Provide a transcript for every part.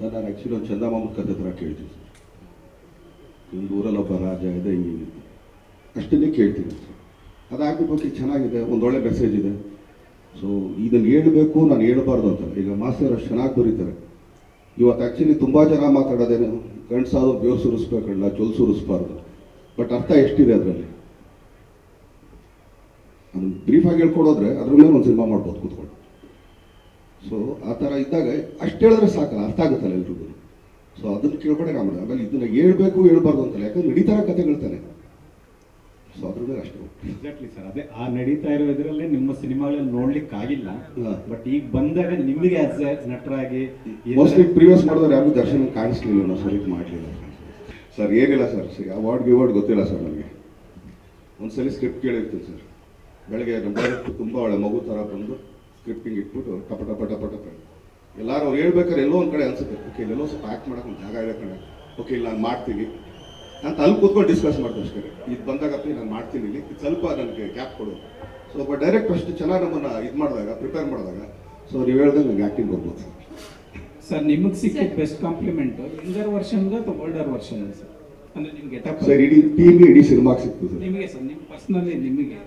Sir ನಾನು actually ಒಂದು ಚಂದಮಾಮದ ಕತೆ ಥರ ಕೇಳ್ತೀನಿ ಸರ್ ನಿಮ್ದು ಊರಲ್ಲಿ ಒಬ್ಬ ರಾಜ ಇದೆ ಹಿಂಗೆ ಅಷ್ಟನ್ನೇ ಕೇಳ್ತೀನಿ ಸರ್ ಅದಾಗ್ಬಿಟ್ಟು ಓಕೆ ಚೆನ್ನಾಗಿದೆ ಒಂದೊಳ್ಳೆ ಮೆಸೇಜ್ ಇದೆ ಸೊ ಇದನ್ನು ಹೇಳಬೇಕು ನಾನು ಹೇಳ್ಬಾರ್ದು ಅಂತ ಈಗ ಮಾಸ್ತರ್ ಅಷ್ಟು ಚೆನ್ನಾಗಿ ಬರೀತಾರೆ ಇವತ್ತು ಆ್ಯಕ್ಚುಲಿ ತುಂಬ ಜನ ಮಾತಾಡೋದೇನು ಗಂಡಸಾದ್ರು ಬೇವ್ ಸುರಿಸ್ಬೇಕಲ್ಲ ಜೊಲ್ ಸುರಿಸ್ಬಾರ್ದು ಬಟ್ ಅರ್ಥ ಎಷ್ಟಿದೆ ಅದರಲ್ಲಿ ಅದನ್ನು ಬ್ರೀಫಾಗಿ ಹೇಳ್ಕೊಡೋದ್ರೆ, ಅದ್ರ ಮೇಲೆ ಒಂದು ಸಿನಿಮಾ ಮಾಡ್ಬೋದು, ಕೂತ್ಕೊಂಡು. ಸೊ ಆ ಥರ ಇದ್ದಾಗ ಅಷ್ಟು ಹೇಳಿದ್ರೆ ಸಾಕಲ್ಲ ಅರ್ಥ ಆಗುತ್ತಲ್ಲ ಎಲ್ರಿಗೂ. ಸೊ ಅದನ್ನು ಕೇಳ್ಕೊಂಡೆ ರಾಮ ಆಮೇಲೆ ಇದನ್ನ ಹೇಳ್ಬೇಕು ಹೇಳ್ಬಾರ್ದು ಅಂತಲ್ಲ. ಯಾಕಂದ್ರೆ ನಡೀತಾರ ಕಥೆಗಳ್ತಾನೆ ಸೊ ಅದ್ರ ಮೇಲೆ ಅಷ್ಟು ಎಕ್ಸಾಕ್ಟ್ಲಿ ಸರ್ ಅದೇ ಆ ನಡೀತಾ ಇರೋ ಇದರಲ್ಲಿ ನಿಮ್ಮ ಸಿನಿಮಾಗಳಲ್ಲಿ ನೋಡ್ಲಿಕ್ಕೆ ಆಗಿಲ್ಲ. ಬಟ್ ಈಗ ಬಂದಾಗ ನಿಮಗೆ ಆಸ್ ಎ ನಟರಾಗಿ ಮೋಸ್ಟ್ಲಿ ಪ್ರಿವಿಯಸ್ ಮಾಡಿದವ್ರು ಯಾರಿಗೂ ದರ್ಶನ ಕಾಣಿಸ್ಲಿಲ್ಲ ನಾವು ಸರಿ ಮಾಡಲಿಲ್ಲ. ಸರ್ ಏನಿಲ್ಲ ಸರ್ ಸರಿ ಅವಾರ್ಡ್ ಗಿವಾರ್ಡ್ ಗೊತ್ತಿಲ್ಲ ಸರ್ ನನಗೆ ಒಂದ್ಸಲಿ ಸ್ಕ್ರಿಪ್ಟ್ ಕೇಳಿರ್ತೀನಿ ಸರ್ ಬೆಳಗ್ಗೆ ನಮ್ಮ ತುಂಬಾ ತುಂಬ ಒಳ್ಳೆ ಮಗು ಥರ ಬಂದು ಸ್ಕ್ರಿಪ್ಟಿಂಗ್ ಇಟ್ಬಿಟ್ಟು ಟಪ ಟಪ ಟಪ ಟಪ ಎಲ್ಲರೂ ಅವ್ರು ಹೇಳ್ಬೇಕಾದ್ರೆ ಎಲ್ಲೋ ಒಂದು ಕಡೆ ಅನ್ಸುತ್ತೆ. ಓಕೆ ಎಲ್ಲೋ ಸ್ವಲ್ಪ ಆ್ಯಕ್ಟ್ ಮಾಡೋಕೆ ಒಂದು ಜಾಗ ಇದೆ ಕಣೆ. ಓಕೆ ಇಲ್ಲ ನಾನು ಮಾಡ್ತೀನಿ. ಅಂತ ಅಲ್ಲಿ ಕೂತ್ಕೊಂಡು ಡಿಸ್ಕಸ್ ಮಾಡ್ತೀನಿ ಅಷ್ಟೇ. ಇದು ಬಂದಾಗಪ್ಪ ನಾನು ಮಾಡ್ತೀನಿ ಇಲ್ಲಿ. ಇದು ಸ್ವಲ್ಪ ನನಗೆ ಗ್ಯಾಪ್ ಕೊಡು. ಸೊ ಒಬ್ಬ ಡೈರೆಕ್ಟ್ ಅಷ್ಟು ಚೆನ್ನಾಗಿ ನಮ್ಮನ್ನು ಇದು ಮಾಡಿದಾಗ ಪ್ರಿಪೇರ್ ಮಾಡಿದಾಗ ಸೊ ನೀವು ಹೇಳ್ದಂಗೆ ನನಗೆ ಆ್ಯಕ್ಟಿಂಗ್ ಬರ್ಬೋದು. ಸರ್ ನಿಮಗೆ ಸಿಕ್ಕಿದ ಬೆಸ್ಟ್ ಕಾಂಪ್ಲಿಮೆಂಟ್ ಯಂಗರ್ ವರ್ಷನ್ಗೆ ಅಥವಾ ಓಲ್ಡರ್ ವರ್ಷನ್ ಸರ್ ಅಂದ್ರೆ ನಿಮ್ಗೆ ಗೆಟಪ್ ಸರ್ ಇಡೀ ಟೀಮ್ ಇಡೀ ಸಿನಿಮಾಗೆ ಸಿಕ್ತು ಸರ್ ನಿಮಗೆ ಸರ್ ನಿಮ್ಮ ಪರ್ಸ್ನಲಿ ನಿಮಗೆ?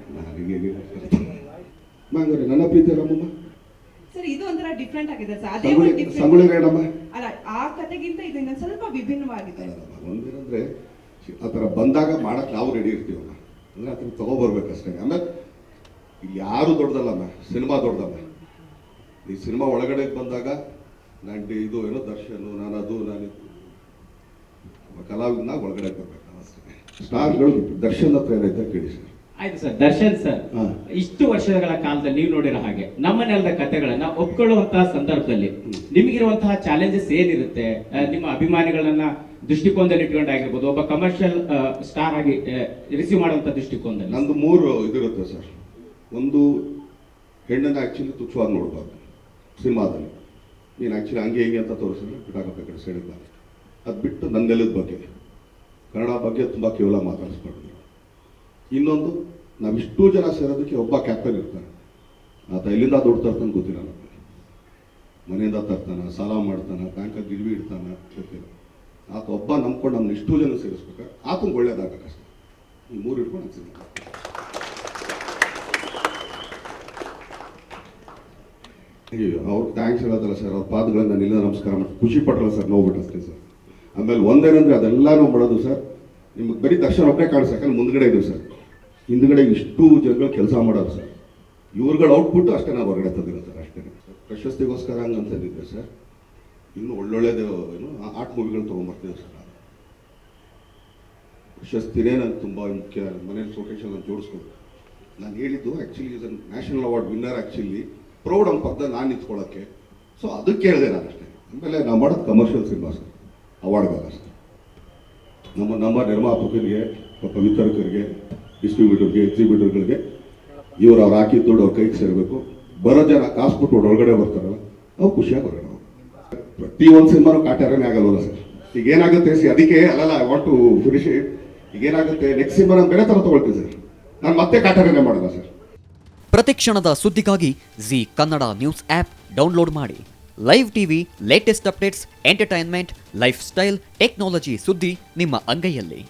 ಹಂಗಾರೆ ನನ್ನ ಪ್ರೀತಿ ರಾಮಮ್ಮ ಸರ್ ಇದು ಒಂಥರ ಡಿಫ್ರೆಂಟ್ ಆಗಿದೆ ಸರ್. ಅದೇ ಒಂದು different- ಸಂಗೊಳ್ಳಿ ರೇಣಮ್ಮ ಅಲ್ಲ ಆ ಕಥೆಗಿಂತ ಇದು ಇನ್ನೊಂದ್ ಸ್ವಲ್ಪ ವಿಭಿನ್ನವಾಗಿದೆ. ಅಂದ್ರೆ ಆ ಥರ ಬಂದಾಗ ಮಾಡಕ್ ನಾವು ರೆಡಿ ಇರ್ತೀವಲ್ಲ ಅಂದ್ರೆ ಅದನ್ನ ತಗೊಬರ್ಬೇಕಷ್ಟೇ ಆಮೇಲೆ ಇಲ್ಲಿ ಯಾರು ದೊಡ್ಡದಲ್ಲಮ್ಮ ಸಿನಿಮಾ ದೊಡ್ಡದಲ್ಲ ಈ ಸಿನಿಮಾ ಒಳಗಡೆ ಬಂದಾಗ ನಾನು ಇದು ಏನೋ ದರ್ಶನ್ ನಾನು ಅದು ನಾನು ಇದು. ಒಬ್ಬ ಕಲಾವಿದನ ಒಳಗಡೆ ಬರ್ಬೇಕು ಅಷ್ಟೇ ಸ್ಟಾರ್ಗಳು ದರ್ಶನ್ ಹತ್ರ ಏನೈತೆ ಕೇಳಿ ಸರ್. ಆಯ್ತು ಸರ್ ದರ್ಶನ್ ಸರ್. ಇಷ್ಟು ವರ್ಷಗಳ ಕಾಲದಲ್ಲಿ ನೀವು ನೋಡಿರೋ ಹಾಗೆ ನಮ್ಮ ನೆಲದ ಕಥೆಗಳನ್ನ ಒಪ್ಕೊಳ್ಳುವಂತಹ ಸಂದರ್ಭದಲ್ಲಿ ನಿಮಗಿರುವಂತಹ ಚಾಲೆಂಜಸ್ ಏನಿರುತ್ತೆ ನಿಮ್ಮ ಅಭಿಮಾನಿಗಳನ್ನ ದೃಷ್ಟಿಕೋನದಲ್ಲಿ ಇಟ್ಕೊಂಡಾಗಿರ್ಬೋದು ಒಬ್ಬ ಕಮರ್ಷಿಯಲ್ ಸ್ಟಾರ್ ಆಗಿ ರಿಸೀವ್ ಮಾಡುವಂತ ದೃಷ್ಟಿಕೋನದಲ್ಲಿ? ನಂದು ಮೂರು ಇದಿರುತ್ತೆ ಸರ್. ಒಂದು ಹೆಣ್ಣನ್ನು ಆ್ಯಕ್ಚುಲಿ ತುಚ್ಛವಾಗಿ ನೋಡಬಾರ್ದು ಸಿನಿಮಾದಲ್ಲಿ. ನೀನು ಆ್ಯಕ್ಚುಲಿ ಹಂಗೆ ಹಿಂಗೆ ಅಂತ ತೋರಿಸಿದ್ರೆ ಬಿಟ್ಟಾಕಪ್ಪ ಕಡೆ ಸೈಡಿಗೆ ಅದು ಬಿಟ್ಟು ನನ್ನ ನೆಲದ ಬಗ್ಗೆ. ಕನ್ನಡ ಬಗ್ಗೆ ತುಂಬ ಕೇವಲ ಮಾತಾಡಿಸ್ಬಾರ್ದು. ಇನ್ನೊಂದು, ನಾವಿಷ್ಟು ಜನ ಸೇರೋದಕ್ಕೆ ಒಬ್ಬ ಕ್ಯಾಪ್ಟನ್ ಇರ್ತಾನೆ. ಆತ ಎಲ್ಲಿಂದ ದುಡ್ಡು ತರ್ತಾನೆ ಗೊತ್ತಿಲ್ಲ ನಮಗೆ. ಮನೆಯಿಂದ ತರ್ತಾನೆ, ಸಾಲ ಮಾಡ್ತಾನೆ ಬ್ಯಾಂಕಲ್ಲಿ ಗಿರ್ವಿ ಇಡ್ತಾನೆ ಗೊತ್ತಿಲ್ಲ ಆತ ಒಬ್ಬ ನಂಬ್ಕೊಂಡು ನಮ್ಮನ್ನ ಇಷ್ಟು ಜನ ಸೇರಿಸ್ಬೇಕಾದ್ರೆ ಒಳ್ಳೇದಾಗ ಒಳ್ಳೇದಾಗಬೇಕಷ್ಟೆ ಈ ಮೂರು ಇಟ್ಕೊಂಡು ನಾನು ಅವ್ರು ಥ್ಯಾಂಕ್ಸ್ ಹೇಳೋದಲ್ಲ ಸರ್ ಅವ್ರ ಪಾದಗಳನ್ನ ನಿಲ್ಲ ನಮಸ್ಕಾರ ಮಾಡಿ ಖುಷಿ ಪಟ್ಟಲ್ಲ ಸರ್ ನೋವು ಅಷ್ಟೇ ಸರ್ ಆಮೇಲೆ ಒಂದೇನಂದ್ರೆ ಅದೆಲ್ಲನೂ ಮಾಡೋದು ಸರ್ ನಿಮಗೆ ಬರೀ ದರ್ಶನ ಒಬ್ಬನೇ ಕಾಣಿಸ್ ಯಾಕಂದ್ರೆ ಮುಂದ್ಗಡೆ ಇದ್ದೀವಿ ಸರ್ ಹಿಂದ್ಗಡೆ ಇಷ್ಟು ಜನಗಳು ಕೆಲಸ ಮಾಡೋರು ಸರ್. ಇವ್ರುಗಳ ಔಟ್ಪುಟ್ ಅಷ್ಟೇ ನಾವು ಹೊರಗಡೆ ತಂದಿರೋದು ಸರ್, ಅಷ್ಟೇ. ಪ್ರಶಸ್ತಿಗೋಸ್ಕರ ಹಂಗೆ ಅಂತಂದಿದ್ದೆ ಸರ್, ಇನ್ನು ಒಳ್ಳೊಳ್ಳೆದು ಏನು ಆರ್ಟ್ ಮೂವಿಗಳು ತೊಗೊಂಬರ್ತೀವಿ ಸರ್ ಪ್ರಶಸ್ತಿನೇ ನಾನು ತುಂಬ ಮುಖ್ಯ, ಮನೇಲಿ ಶೋಕೇಶ್ ನಾನು ಜೋಡಿಸ್ಕೊಂಡು ನಾನು ಹೇಳಿದ್ದು actually is an national award winner actually proud ಅಂತ ಪಕ್ಕದ ನಾನು ನಿಂತ್ಕೊಳ್ಳೋಕ್ಕೆ ಸೊ ಅದಕ್ಕೆ ಹೇಳಿದೆ ನಾನು ಅಷ್ಟೇ. ಆಮೇಲೆ ನಾವು ಮಾಡೋದು ಕಮರ್ಷಿಯಲ್ ಸಿನಿಮಾ ಸರ್ ಅವಾರ್ಡ್ಗಳ ಸರ್. ನಮ್ಮ ನಮ್ಮ ನಿರ್ಮಾಪಕರಿಗೆ ಪಾಪ ವಿತರಕರಿಗೆ ಡಿಸ್ಟ್ರಿಬ್ಯೂಟರ್ಗೆ ಎಕ್ಸಿಬ್ಯೂಟರ್ಗಳಿಗೆ ಇವರು ಅವ್ರು ಹಾಕಿ ದುಡ್ಡು ಅವ್ರ ಕೈಗೆ ಸೇರಬೇಕು. ಬರೋ ಜನ ಕಾಸು ಕೊಟ್ಟು ಒಳಗಡೆ ಬರ್ತಾರಲ್ಲ ಅವ್ರು ಖುಷಿಯಾಗಿ ಬರೋಣ ಪ್ರತಿ ಒಂದು ಸಿನಿಮಾನು ಕಾಟ್ಯಾರನೇ ಆಗಲ್ವಲ್ಲ ಸರ್? ಈಗ ಏನಾಗುತ್ತೆ ಸಿ, ಅದಕ್ಕೆ ಅಲ್ಲಲ್ಲ I want to finish it ಈಗ ಏನಾಗುತ್ತೆ ನೆಕ್ಸ್ಟ್ ಸಿನಿಮಾ ನಾನು ಬೇರೆ ಥರ ತೊಗೊಳ್ತೀನಿ ಸರ್. ನಾನು ಮತ್ತೆ ಕಾಟ್ಯಾರನೇ ಮಾಡಲ್ಲ ಸರ್. ಪ್ರತಿಕ್ಷಣದ ಸುದ್ದಿಗಾಗಿ Zee Kannada news app download ಮಾಡಿ. Live TV latest updates entertainment lifestyle technology ಸುದ್ದಿ ನಿಮ್ಮ ಅಂಗೈಯಲ್ಲಿ.